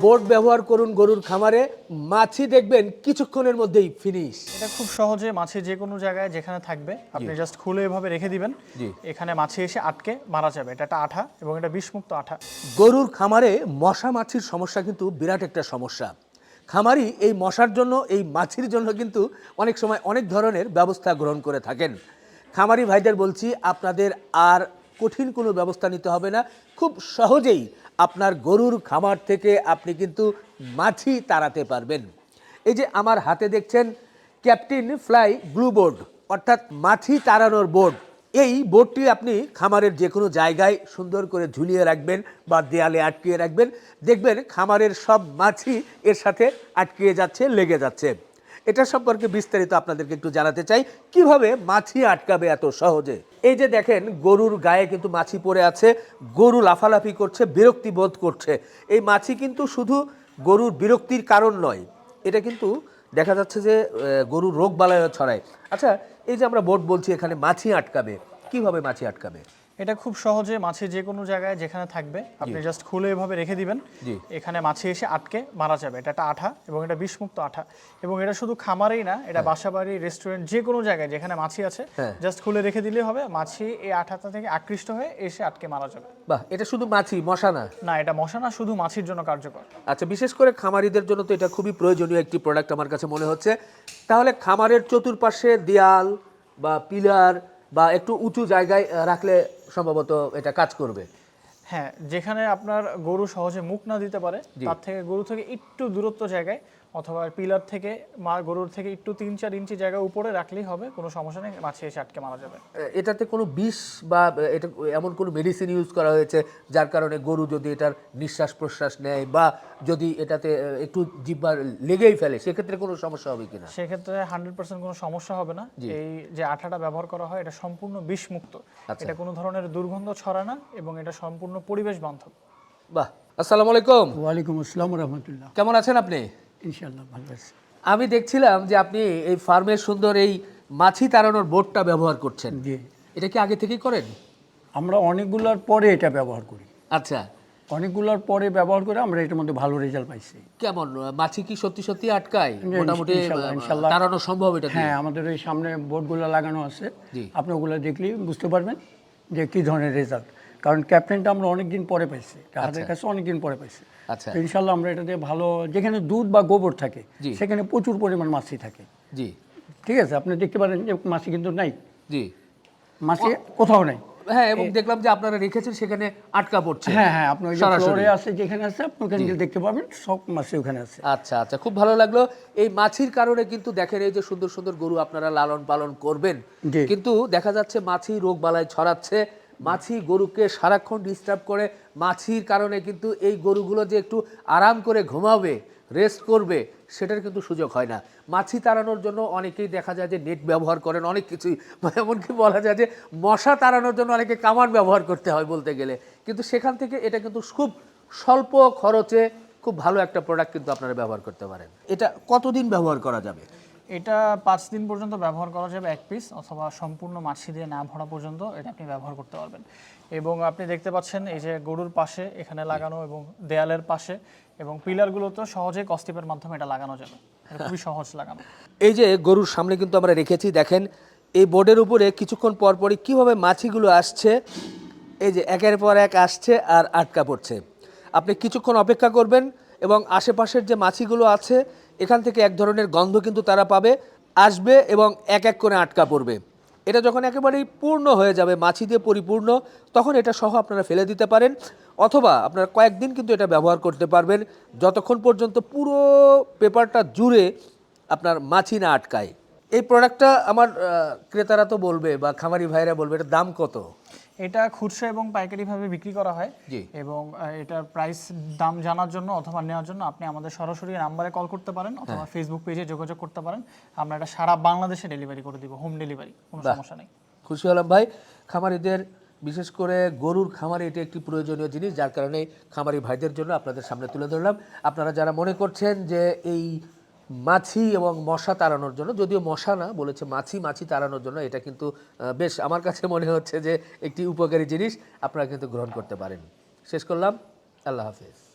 Board ব্যবহার করুন গরুর খামারে মাছি দেখবেন কিছুক্ষণের মধ্যেই ফিনিশ এটা খুব সহজে মাছি যে কোনো জায়গায় যেখানে থাকবে আপনি জাস্ট খুলে এভাবে রেখে দিবেন। জি। এখানে মাছি এসে আটকে মারা যাবে। এটা একটা আঠা এবং এটা বিষমুক্ত আঠা। গরুর খামারে মশা মাছির সমস্যা কিন্তু বিরাট একটা সমস্যা। খামারি এই মশার জন্য এই মাছির জন্য কিন্তু অনেক সময় অনেক ধরনের ব্যবস্থা গ্রহণ করে থাকেন। খামারি ভাইদের বলছি আপনাদের আর কঠিন কোনো ব্যবস্থা নিতে হবে না। খুব সহজেই আপনার গরুর খামার থেকে আপনি কিন্তু মাছি তাড়াতে পারবেন। এই যে আমার হাতে দেখছেন ক্যাপ্টেন ফ্লাই ব্লু বোর্ড, অর্থাৎ মাছি তাড়ানোর বোর্ড। এই বোর্ডটি আপনি খামারের যে কোনো জায়গায় সুন্দর করে ঝুলিয়ে রাখবেন বা দেয়ালে আটকিয়ে রাখবেন। দেখবেন খামারের সব মাছি এর সাথে আটকিয়ে যাচ্ছে, লেগে যাচ্ছে। এটা সম্পর্কে বিস্তারিত আপনাদেরকে একটু জানাতে চাই, কীভাবে মাছি আটকাবে এত সহজে? এই যে দেখেন, গরুর গায়ে কিন্তু মাছি পড়ে আছে, গরু লাফালাফি করছে, বিরক্তি বোধ করছে। এই মাছি কিন্তু শুধু গরুর বিরক্তির কারণ নয়, এটা কিন্তু দেখা যাচ্ছে যে গরুর রোগ বালায় ছড়ায়। আচ্ছা এই যে আমরা বোট বলছি এখানে মাছি আটকাবে, কীভাবে মাছি আটকাবে? এটা খুব সহজে মাছে যে কোনো জায়গায় যেখানে থাকবে আপনি জাস্ট খুলে এভাবে রেখে দিবেন। এখানে মাছি এসে আটকে মারা যাবে। এটা একটা আঠা এবং এটা বিষমুক্ত আঠা। এবং এটা শুধু খামারেই না এটা বাসাবাড়ি রেস্টুরেন্ট যে কোনো জায়গায় যেখানে মাছি আছে হ্যাঁ। জাস্ট খুলে রেখে দিলে হবে মাছি এই আঠাটা থেকে আকৃষ্ট হয়ে এসে আটকে মারা যাবে। বাহ এটা শুধু মাছি মশা না? না এটা মশা না শুধু মাছির জন্য কার্যকর। আচ্ছা বিশেষ করে খামারিদের জন্য তো এটা খুবই প্রয়োজনীয় একটি প্রোডাক্ট আমার কাছে মনে হচ্ছে। তাহলে খামারের চতুর্পাশে দেয়াল বা পিলার বা একটু উঁচু জায়গায় রাখলে সম্ভবত এটা কাজ করবে। হ্যাঁ যেখানে আপনার গরু সহজে মুখ না দিতে পারে তার থেকে গরু থেকে একটু দূরত্ব জায়গায় অথবা পিলার থেকে মা গরুর থেকে একটু তিন চার ইঞ্চি জায়গা উপরে রাখলেই হবে কোনো সমস্যা নেই মাছি এসে আটকে মারা যাবে। এটাতে কোনো বিষ বা এটা এমন কোনো মেডিসিন ইউজ করা হয়েছে যার কারণে গরু যদি এটার নিঃশ্বাস প্রশ্বাস নেয় বা যদি এটাতে একটু জিব্বার লেগেই ফেলে সেক্ষেত্রে কোনো সমস্যা হবে কিনা? সেক্ষেত্রে হান্ড্রেড পার্সেন্ট কোনো সমস্যা হবে না। এই যে আঠাটা ব্যবহার করা হয় এটা সম্পূর্ণ বিষমুক্ত। আচ্ছা। এটা কোনো ধরনের দুর্গন্ধ ছড়ায় না এবং এটা সম্পূর্ণ পরিবেশ বান্ধব। বাহ! আসসালামু আলাইকুম। ওয়ালাইকুম আসসালাম রহমতুল্লাহ। কেমন আছেন আপনি? ইনশাল্লাহ ভালো আছি। আমি দেখছিলাম যে আপনি এই ফার্মের সুন্দর এই মাছি তাড়ানোর বোর্ডটা ব্যবহার করছেন। জি। এটা কি আগে থেকেই করেন? আমরা অনেকগুলোর পরে এটা ব্যবহার করি। আচ্ছা। অনেকগুলোর পরে ব্যবহার করে আমরা এটার মধ্যে ভালো রেজাল্ট পাইছি। কেমন? মাছি কি সত্যি সত্যি আটকায়? মোটামুটি ইনশাল্লাহ, তাড়ানো সম্ভব এটা হ্যাঁ আমাদের ওই সামনে বোর্ডগুলো লাগানো আছে। আপনি ওগুলো দেখলেই বুঝতে পারবেন যে কি ধরনের রেজাল্ট। কারণ ক্যাপ্টেনটা আমরা অনেকদিন পরে পাইছি হাতের কাছে অনেকদিন পরে পাইছি। আচ্ছা। ইনশাল্লাহ আমরা এটা দিয়ে ভালো যেখানে দুধ বা গোবর থাকে সেখানে প্রচুর পরিমাণ মাছি থাকে। জি। ঠিক আছে আপনি দেখতে পারেন যে মাছি কিন্তু নাই। জি। মাছি কোথাও নাই। হ্যাঁ এবং দেখলাম যে আপনারা রেখেছেন সেখানে আটকা পড়ছে হ্যাঁ হ্যাঁ আপনি ওই যে ফ্লোরে আছে যেখানে আছে আপনি ওখানে গিয়ে দেখতে পাবেন সব মাছি ওখানে আছে। আচ্ছা আচ্ছা খুব ভালো লাগল। এই মাছির কারণে কিন্তু দেখেন এই যে সুন্দর সুন্দর গরু আপনারা লালন পালন করবেন। কিন্তু দেখা যাচ্ছে মাছি রোগ বালায় ছড়াচ্ছে। মাছি গরুকে সারাক্ষণ ডিস্টার্ব করে। মাছির কারণে কিন্তু এই গরুগুলো যে একটু আরাম করে ঘুমাবে রেস্ট করবে, সেটার কিন্তু সুযোগ হয় না। মাছি তাড়ানোর জন্য অনেকেই দেখা যায় যে নেট ব্যবহার করেন, অনেক কিছুই। বা এমনকি বলা যায় যে মশা তাড়ানোর জন্য অনেকে কামান ব্যবহার করতে হয় বলতে গেলে। কিন্তু সেখান থেকে এটা কিন্তু খুব স্বল্প খরচে খুব ভালো একটা প্রোডাক্ট কিন্তু আপনারা ব্যবহার করতে পারেন। এটা কতদিন ব্যবহার করা যাবে? এটা পাঁচ দিন পর্যন্ত ব্যবহার করা যাবে এক পিস অথবা সম্পূর্ণ মাছি দিয়ে না ভরা পর্যন্ত এটা আপনি ব্যবহার করতে পারবেন। এবং আপনি দেখতে পাচ্ছেন এই যে গরুর পাশে এখানে লাগানো এবং দেয়ালের পাশে, এবং পিলারগুলো তো সহজেই কস্টিপের মাধ্যমে এটা লাগানো যাবে। খুবই সহজ লাগানো। এই যে গরুর সামনে কিন্তু আমরা রেখেছি, দেখেন, এই বোর্ডের উপরে কিছুক্ষণ পর পরই কীভাবে মাছিগুলো আসছে, এই যে একের পর এক আসছে আর আটকা পড়ছে। আপনি কিছুক্ষণ অপেক্ষা করবেন, এবং আশেপাশের যে মাছিগুলো আছে এখান থেকে এক ধরনের গন্ধ কিন্তু তারা পাবে, আসবে এবং এক এক করে আটকা পড়বে। এটা যখন একেবারেই পূর্ণ হয়ে যাবে, মাছি দিয়ে পরিপূর্ণ, তখন এটা সহ আপনারা ফেলে দিতে পারেন, অথবা আপনারা কয়েকদিন কিন্তু এটা ব্যবহার করতে পারবেন, যতক্ষণ পর্যন্ত পুরো পেপারটা জুড়ে আপনার মাছি না আটকায়। এই প্রোডাক্টটা আমার ক্রেতারা তো বলবে বা খামারি ভাইরা বলবে, এটার দাম কত? এটা খুচরা এবং পাইকারিভাবে বিক্রি করা হয়। এবং এটার প্রাইস দাম জানার জন্য অথবা নেওয়ার জন্য আপনি আমাদের সরাসরি নাম্বারে কল করতে পারেন অথবা ফেসবুক পেজে যোগাযোগ করতে পারেন। আমরা এটা সারা বাংলাদেশে ডেলিভারি করে দিব হোম ডেলিভারি কোনো সমস্যা নেই। খুশি হলাম ভাই খামারিদের বিশেষ করে গরুর খামারে এটি একটি প্রয়োজনীয় জিনিস যার কারণে খামারি ভাইদের জন্য আপনাদের সামনে তুলে ধরলাম। আপনারা যারা মনে করছেন যে এই মাছি এবং মশা তাড়ানোর জন্য, যদিও মশা না, বলেছে মাছি মাছি তাড়ানোর জন্য, এটা কিন্তু বেশ আমার কাছে মনে হচ্ছে যে একটি উপকারী জিনিস, আপনারা কিন্তু গ্রহণ করতে পারেন। শেষ করলাম, আল্লাহ হাফেজ।